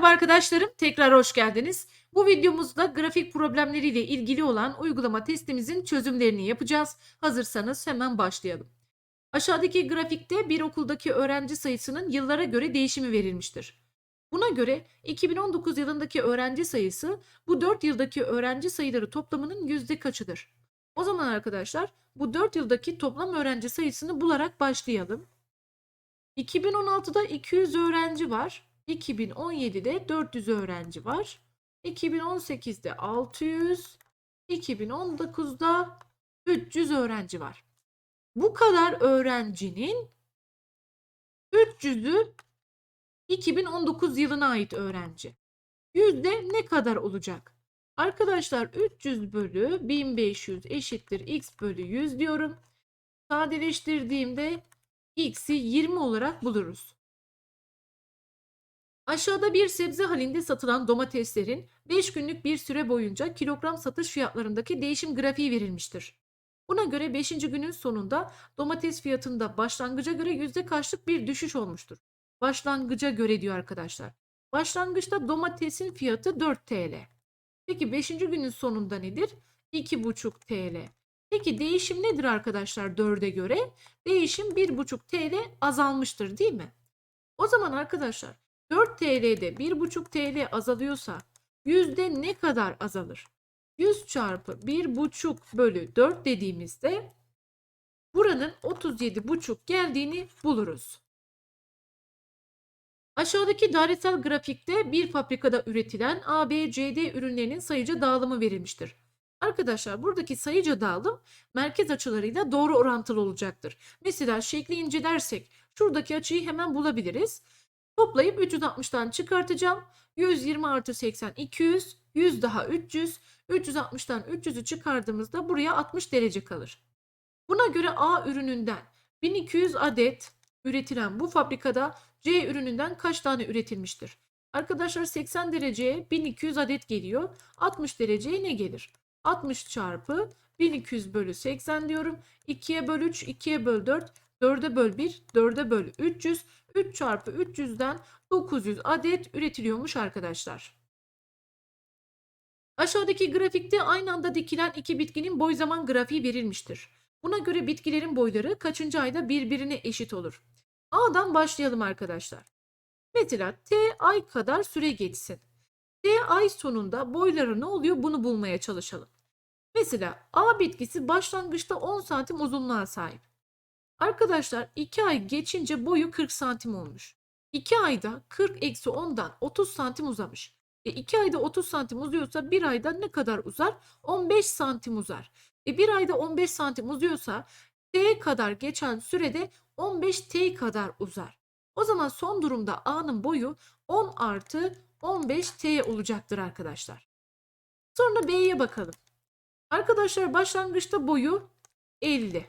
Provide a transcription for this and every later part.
Merhaba arkadaşlarım, tekrar hoş geldiniz. Bu videomuzda grafik problemleriyle ilgili olan uygulama testimizin çözümlerini yapacağız. Hazırsanız hemen başlayalım. Aşağıdaki grafikte bir okuldaki öğrenci sayısının yıllara göre değişimi verilmiştir. Buna göre 2019 yılındaki öğrenci sayısı bu 4 yıldaki öğrenci sayıları toplamının yüzde kaçıdır? O zaman arkadaşlar bu 4 yıldaki toplam öğrenci sayısını bularak başlayalım. 2016'da 200 öğrenci var. 2017'de 400 öğrenci var. 2018'de 600, 2019'da 300 öğrenci var. Bu kadar öğrencinin 300'ü 2019 yılına ait öğrenci. Yüzde ne kadar olacak? Arkadaşlar 300 bölü 1500 eşittir x bölü 100 diyorum. Sadeleştirdiğimde x'i 20 olarak buluruz. Aşağıda bir sebze halinde satılan domateslerin 5 günlük bir süre boyunca kilogram satış fiyatlarındaki değişim grafiği verilmiştir. Buna göre 5. günün sonunda domates fiyatında başlangıca göre yüzde kaçlık bir düşüş olmuştur. Başlangıca göre diyor arkadaşlar. Başlangıçta domatesin fiyatı 4 TL. Peki 5. günün sonunda nedir? 2,5 TL. Peki değişim nedir arkadaşlar 4'e göre? Değişim 1,5 TL azalmıştır değil mi? O zaman arkadaşlar 4 TL'de 1,5 TL azalıyorsa yüzde ne kadar azalır? 100 çarpı 1,5 bölü 4 dediğimizde buranın 37,5 geldiğini buluruz. Aşağıdaki dairesel grafikte bir fabrikada üretilen A, B, C, D ürünlerinin sayıca dağılımı verilmiştir. Arkadaşlar buradaki sayıca dağılım merkez açılarıyla doğru orantılı olacaktır. Mesela şekli incelersek şuradaki açıyı hemen bulabiliriz. Toplayıp 360'tan çıkartacağım. 120 artı 80 200. 100 daha 300. 360'tan 300'ü çıkardığımızda buraya 60 derece kalır. Buna göre A ürününden 1200 adet üretilen bu fabrikada C ürününden kaç tane üretilmiştir? Arkadaşlar 80 dereceye 1200 adet geliyor. 60 dereceye ne gelir? 60 çarpı 1200 bölü 80 diyorum. 2'ye böl 3, 2'ye böl 4, 4'e böl 1, 4'e böl 300. 3 çarpı 300'den 900 adet üretiliyormuş arkadaşlar. Aşağıdaki grafikte aynı anda dikilen iki bitkinin boy zaman grafiği verilmiştir. Buna göre bitkilerin boyları kaçıncı ayda birbirine eşit olur? A'dan başlayalım arkadaşlar. Mesela T ay kadar süre geçsin. T ay sonunda boyları ne oluyor bunu bulmaya çalışalım. Mesela A bitkisi başlangıçta 10 santim uzunluğa sahip. Arkadaşlar 2 ay geçince boyu 40 santim olmuş. 2 ayda 40 eksi 10'dan 30 santim uzamış. E 2 ayda 30 santim uzuyorsa 1 ayda ne kadar uzar? 15 santim uzar. E 1 ayda 15 santim uzuyorsa T kadar geçen sürede 15 T kadar uzar. O zaman son durumda A'nın boyu 10 artı 15 T olacaktır arkadaşlar. Sonra B'ye bakalım. Arkadaşlar başlangıçta boyu 50.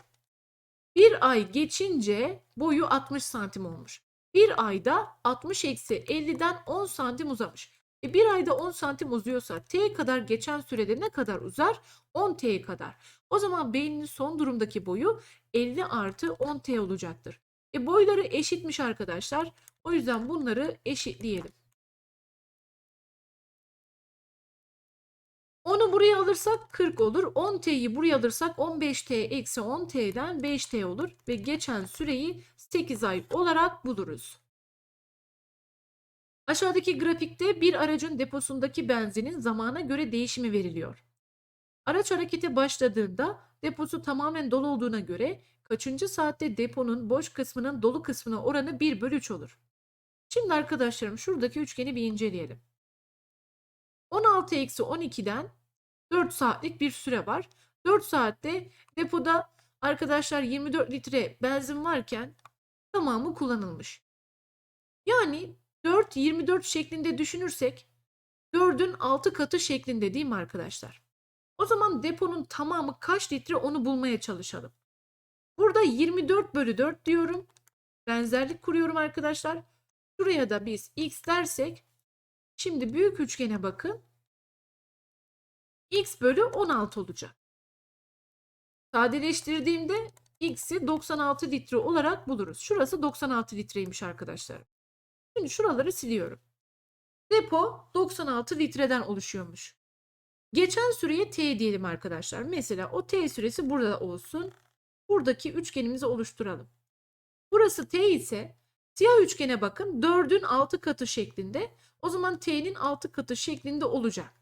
Bir ay geçince boyu 60 santim olmuş. Bir ayda 60 eksi 50'den 10 santim uzamış. E bir ayda 10 santim uzuyorsa t kadar geçen sürede ne kadar uzar? 10 t kadar. O zaman beynin son durumdaki boyu 50 artı 10 t olacaktır. E boyları eşitmiş arkadaşlar. O yüzden bunları eşitleyelim. Buraya alırsak 40 olur. 10t'yi buraya alırsak 15t eksi 10t'den 5t olur. Ve geçen süreyi 8 ay olarak buluruz. Aşağıdaki grafikte bir aracın deposundaki benzinin zamana göre değişimi veriliyor. Araç harekete başladığında deposu tamamen dolu olduğuna göre kaçıncı saatte deponun boş kısmının dolu kısmına oranı 1 bölü 3 olur. Şimdi arkadaşlarım şuradaki üçgeni bir inceleyelim. 16 eksi 12'den 4 saatlik bir süre var. 4 saatte depoda arkadaşlar 24 litre benzin varken tamamı kullanılmış. Yani 4 24 şeklinde düşünürsek 4'ün 6 katı şeklinde değil mi arkadaşlar? O zaman deponun tamamı kaç litre onu bulmaya çalışalım. Burada 24 bölü 4 diyorum. Benzerlik kuruyorum arkadaşlar. Şuraya da biz x dersek şimdi büyük üçgene bakın x bölü 16 olacak. Sadeleştirdiğimde x'i 96 litre olarak buluruz. Şurası 96 litreymiş arkadaşlar. Şimdi şuraları siliyorum. Depo 96 litreden oluşuyormuş. Geçen süreye T diyelim arkadaşlar. Mesela o T süresi burada olsun. Buradaki üçgenimizi oluşturalım. Burası T ise siyah üçgene bakın 4'ün 6 katı şeklinde. O zaman T'nin 6 katı şeklinde olacak.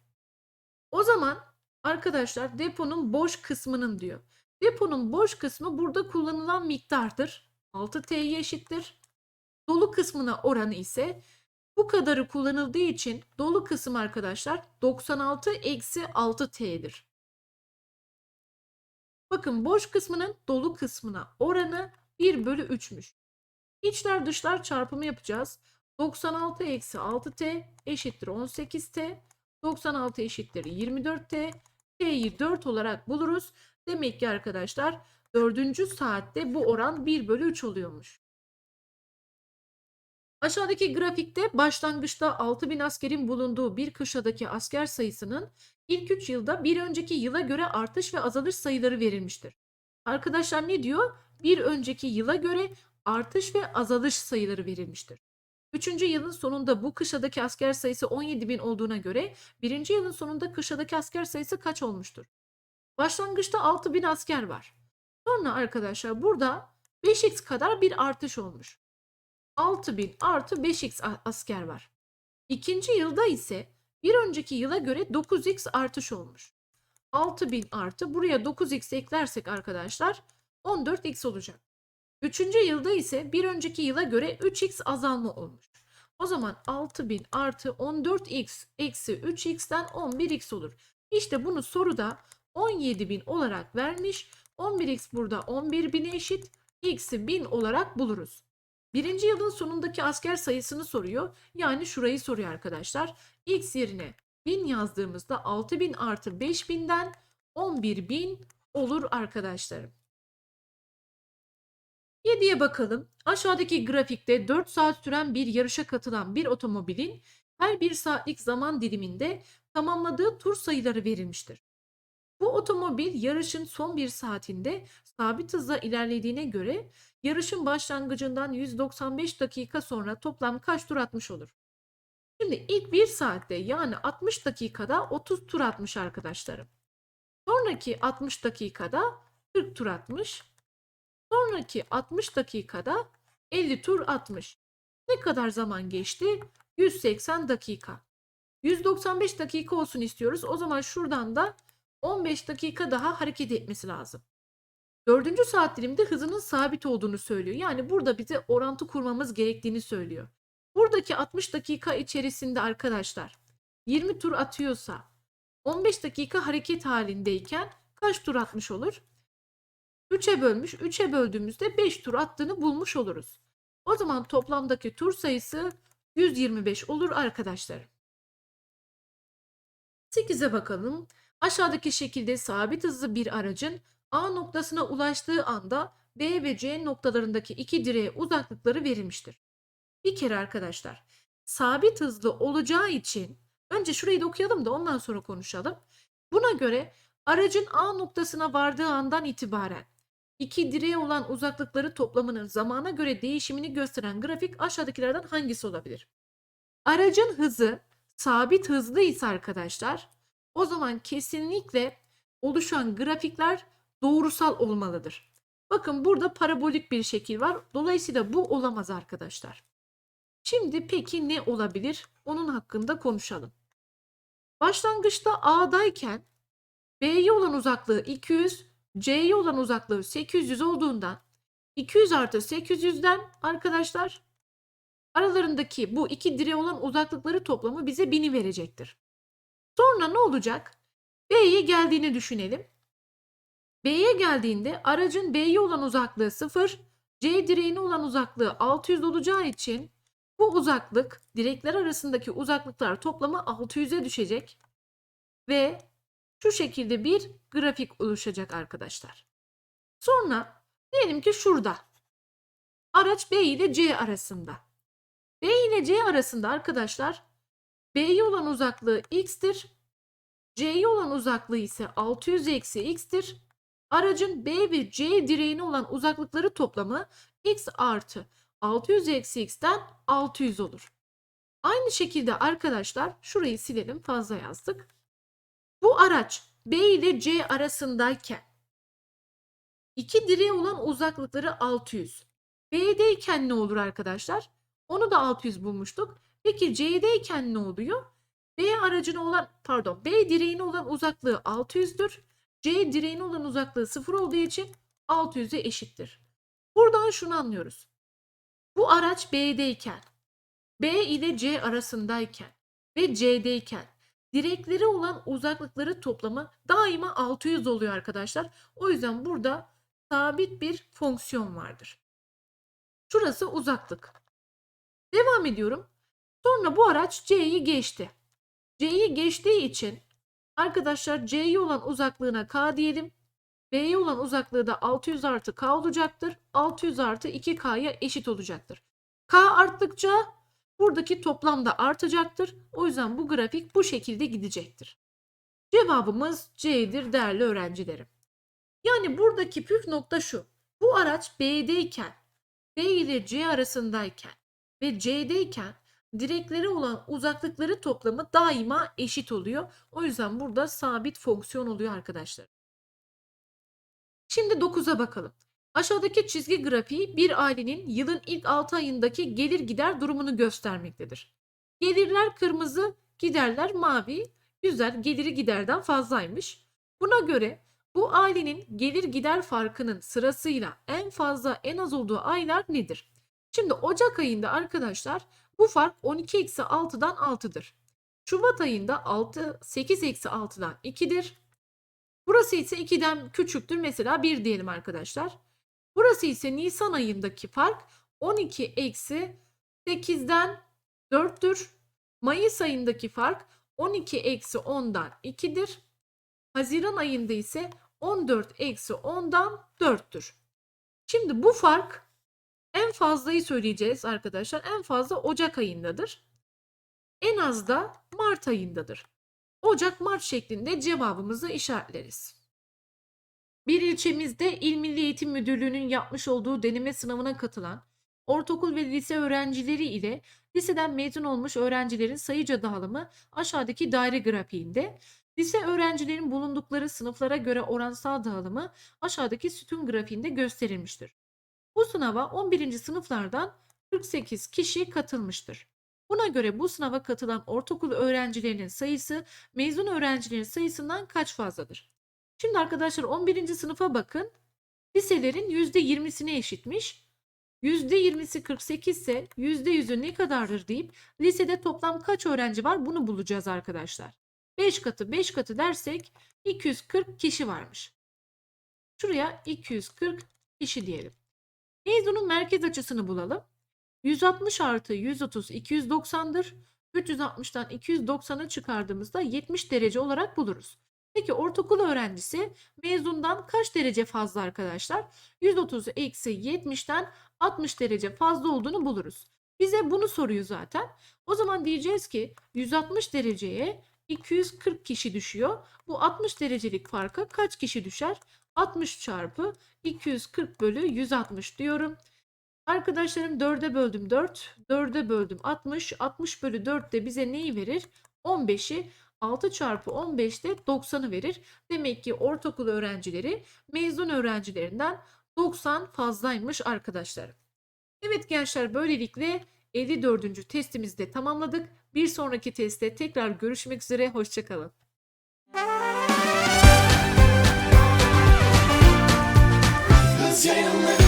O zaman arkadaşlar deponun boş kısmının diyor. Deponun boş kısmı burada kullanılan miktardır. 6T'ye eşittir. Dolu kısmına oranı ise bu kadarı kullanıldığı için dolu kısım arkadaşlar 96 eksi 6T'dir. Bakın boş kısmının dolu kısmına oranı 1 bölü 3'müş. İçler dışlar çarpımı yapacağız. 96 eksi 6T eşittir 18T. 96 eşittir 24T. T'yi 4 olarak buluruz. Demek ki arkadaşlar 4. saatte bu oran 1 bölü 3 oluyormuş. Aşağıdaki grafikte başlangıçta 6000 askerin bulunduğu bir kışladaki asker sayısının ilk 3 yılda bir önceki yıla göre artış ve azalış sayıları verilmiştir. Arkadaşlar ne diyor? Bir önceki yıla göre artış ve azalış sayıları verilmiştir. Üçüncü yılın sonunda bu kışladaki asker sayısı 17 bin olduğuna göre birinci yılın sonunda kışladaki asker sayısı kaç olmuştur? Başlangıçta 6 bin asker var. Sonra arkadaşlar burada 5x kadar bir artış olmuş. 6000 artı 5x a- asker var. İkinci yılda ise bir önceki yıla göre 9x artış olmuş. 6000 artı buraya 9x eklersek arkadaşlar 14x olacak. Üçüncü yılda ise bir önceki yıla göre 3x azalma olmuş. O zaman 6000 artı 14x eksi 3x'ten 11x olur. İşte bunu soruda 17.000 olarak vermiş. 11x burada 11.000'e eşit. X'i 1000 olarak buluruz. Birinci yılın sonundaki asker sayısını soruyor. Yani şurayı soruyor arkadaşlar. X yerine 1000 yazdığımızda 6000 artı 5000'den 11000 olur arkadaşlarım. 7'ye bakalım. Aşağıdaki grafikte 4 saat süren bir yarışa katılan bir otomobilin her bir saatlik zaman diliminde tamamladığı tur sayıları verilmiştir. Bu otomobil yarışın son bir saatinde sabit hızla ilerlediğine göre yarışın başlangıcından 195 dakika sonra toplam kaç tur atmış olur? Şimdi ilk bir saatte yani 60 dakikada 30 tur atmış arkadaşlarım. Sonraki 60 dakikada 40 tur atmış. Sonraki 60 dakikada 50 tur atmış. Ne kadar zaman geçti? 180 dakika. 195 dakika olsun istiyoruz. O zaman şuradan da 15 dakika daha hareket etmesi lazım. Dördüncü saat dilimde hızının sabit olduğunu söylüyor. Yani burada bize orantı kurmamız gerektiğini söylüyor. Buradaki 60 dakika içerisinde arkadaşlar 20 tur atıyorsa 15 dakika hareket halindeyken kaç tur atmış olur? 3'e bölmüş. 3'e böldüğümüzde 5 tur attığını bulmuş oluruz. O zaman toplamdaki tur sayısı 125 olur arkadaşlar. 8'e bakalım. Aşağıdaki şekilde sabit hızlı bir aracın A noktasına ulaştığı anda B ve C noktalarındaki iki direğe uzaklıkları verilmiştir. Bir kere arkadaşlar sabit hızlı olacağı için önce şurayı da okuyalım da ondan sonra konuşalım. Buna göre aracın A noktasına vardığı andan itibaren iki direğe olan uzaklıkları toplamının zamana göre değişimini gösteren grafik aşağıdakilerden hangisi olabilir? Aracın hızı sabit hızlı ise arkadaşlar o zaman kesinlikle oluşan grafikler doğrusal olmalıdır. Bakın burada parabolik bir şekil var. Dolayısıyla bu olamaz arkadaşlar. Şimdi peki ne olabilir? Onun hakkında konuşalım. Başlangıçta A'dayken B'ye olan uzaklığı 200, C'ye olan uzaklığı 800 olduğundan 200 artı 800'den arkadaşlar aralarındaki bu iki direğe olan uzaklıkları toplamı bize 1000'i verecektir. Sonra ne olacak? B'ye geldiğini düşünelim. B'ye geldiğinde aracın B'ye olan uzaklığı 0, C direğine olan uzaklığı 600 olacağı için bu uzaklık direkler arasındaki uzaklıklar toplamı 600'e düşecek ve şu şekilde bir grafik oluşacak arkadaşlar. Sonra diyelim ki şurada araç B ile C arasında. B ile C arasında arkadaşlar B'ye olan uzaklığı x'tir. C'ye olan uzaklığı ise 600 eksi x'tir. Aracın B ve C direğine olan uzaklıkları toplamı x artı 600 eksi x'ten 600 olur. Aynı şekilde arkadaşlar şurayı silelim fazla yazdık. Bu araç B ile C arasındayken iki direğe olan uzaklıkları 600. B'deyken ne olur arkadaşlar? Onu da 600 bulmuştuk. Peki C'deyken ne oluyor? B aracına olan pardon B direğine olan uzaklığı 600'dür. C direğine olan uzaklığı 0 olduğu için 600'e eşittir. Buradan şunu anlıyoruz. Bu araç B'deyken, B ile C arasındayken ve C'deyken direkleri olan uzaklıkları toplamı daima 600 oluyor arkadaşlar. O yüzden burada sabit bir fonksiyon vardır. Şurası uzaklık. Devam ediyorum. Sonra bu araç C'yi geçti. C'yi geçtiği için arkadaşlar C'ye olan uzaklığına K diyelim. B'ye olan uzaklığı da 600 artı K olacaktır. 600 artı 2K'ya eşit olacaktır. K arttıkça buradaki toplam da artacaktır. O yüzden bu grafik bu şekilde gidecektir. Cevabımız C'dir değerli öğrencilerim. Yani buradaki püf nokta şu. Bu araç B'deyken, B ile C arasındayken ve C'deyken direkleri olan uzaklıkları toplamı daima eşit oluyor. O yüzden burada sabit fonksiyon oluyor arkadaşlar. Şimdi 9'a bakalım. Aşağıdaki çizgi grafiği bir ailenin yılın ilk 6 ayındaki gelir gider durumunu göstermektedir. Gelirler kırmızı, giderler mavi. Güzel, geliri giderden fazlaymış. Buna göre bu ailenin gelir gider farkının sırasıyla en fazla en az olduğu aylar nedir? Şimdi Ocak ayında arkadaşlar bu fark 12 eksi 6'dan 6'dır. Şubat ayında 6, 8 eksi 6'dan 2'dir. Burası ise 2'den küçüktür. Mesela 1 diyelim arkadaşlar. Burası ise Nisan ayındaki fark 12 eksi 8'den 4'tür. Mayıs ayındaki fark 12 eksi 10'dan 2'dir. Haziran ayında ise 14 eksi 10'dan 4'tür. Şimdi bu fark en fazlayı söyleyeceğiz arkadaşlar. En fazla Ocak ayındadır. En az da Mart ayındadır. Ocak-Mart şeklinde cevabımızı işaretleriz. Bir ilçemizde İl Milli Eğitim Müdürlüğü'nün yapmış olduğu deneme sınavına katılan ortaokul ve lise öğrencileri ile liseden mezun olmuş öğrencilerin sayıca dağılımı aşağıdaki daire grafiğinde, lise öğrencilerin bulundukları sınıflara göre oransal dağılımı aşağıdaki sütun grafiğinde gösterilmiştir. Bu sınava 11. sınıflardan 48 kişi katılmıştır. Buna göre bu sınava katılan ortaokul öğrencilerinin sayısı mezun öğrencilerin sayısından kaç fazladır? Şimdi arkadaşlar 11. sınıfa bakın. Liselerin %20'sine eşitmiş. %20'si 48 ise %100'ü ne kadardır deyip lisede toplam kaç öğrenci var bunu bulacağız arkadaşlar. 5 katı 5 katı dersek 240 kişi varmış. Şuraya 240 kişi diyelim. Mezunun merkez açısını bulalım. 160 artı 130 290'dır. 360'tan 290'ı çıkardığımızda 70 derece olarak buluruz. Peki ortaokul öğrencisi mezundan kaç derece fazla arkadaşlar? 130 eksi 70'ten 60 derece fazla olduğunu buluruz. Bize bunu soruyor zaten. O zaman diyeceğiz ki 160 dereceye 240 kişi düşüyor. Bu 60 derecelik farka kaç kişi düşer? 60 çarpı 240 bölü 160 diyorum. Arkadaşlarım 4'e böldüm 4, 4'e böldüm 60. 60 bölü 4 de bize neyi verir? 15'i 6 çarpı 15 de 90'ı verir. Demek ki ortaokul öğrencileri mezun öğrencilerinden 90 fazlaymış arkadaşlar. Evet gençler böylelikle 54. testimizi de tamamladık. Bir sonraki testte tekrar görüşmek üzere. Hoşçakalın. Kız.